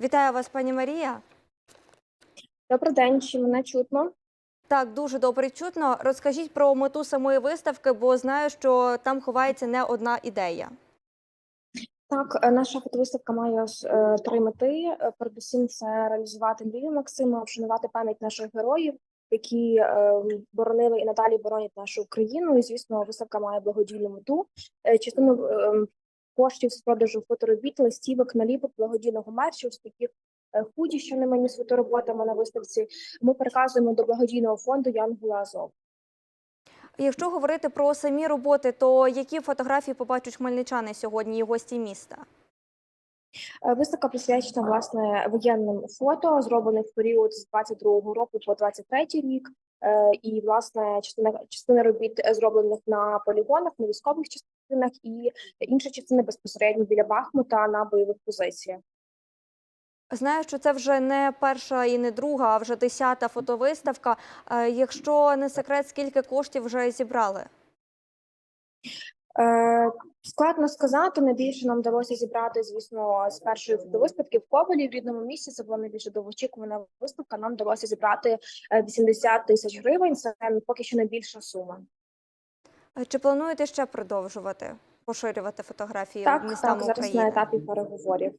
Вітаю вас, пані Марія. Добрий день, чи мене чутно? Так, дуже добре чутно. Розкажіть про мету самої виставки, бо знаю, що там ховається не одна ідея. Так, е, наша фотовиставка має е, три мети. Е, Передусім, це реалізувати мрію Максима, вшанувати пам'ять наших героїв, які е, боронили і надалі боронять нашу Україну. І звісно, виставка має благодійну мету. Частину е, коштів з продажу фоторобіт, листівок, наліпок, благодійного мерчу, з таких е, худі, що не мені з фотороботами на виставці. Ми переказуємо до благодійного фонду Янгола Азов. Якщо говорити про самі роботи, то які фотографії побачать хмельничани сьогодні і гості міста? Е, Виставка присвячена власне воєнним фото, зроблених в період з 22-го року по 23-й рік. Е, І власне частина частина робіт е, зроблених на полігонах, на військових частинах, і інша частина безпосередньо біля Бахмута на бойових позиціях. Знаю, що це вже не перша і не друга, а вже десята фотовиставка. Е, Якщо не секрет, скільки коштів вже зібрали? Е, Складно сказати. Найбільше нам вдалося зібрати, звісно, з першої фотовиставки в Ковалі в рідному місці. Це була найбільше довгоочікувана виставка. Нам вдалося зібрати е, 80 тисяч гривень. Це поки що найбільша сума. Е, Чи плануєте ще продовжувати поширювати фотографії Так, містам так, зараз на етапі переговорів.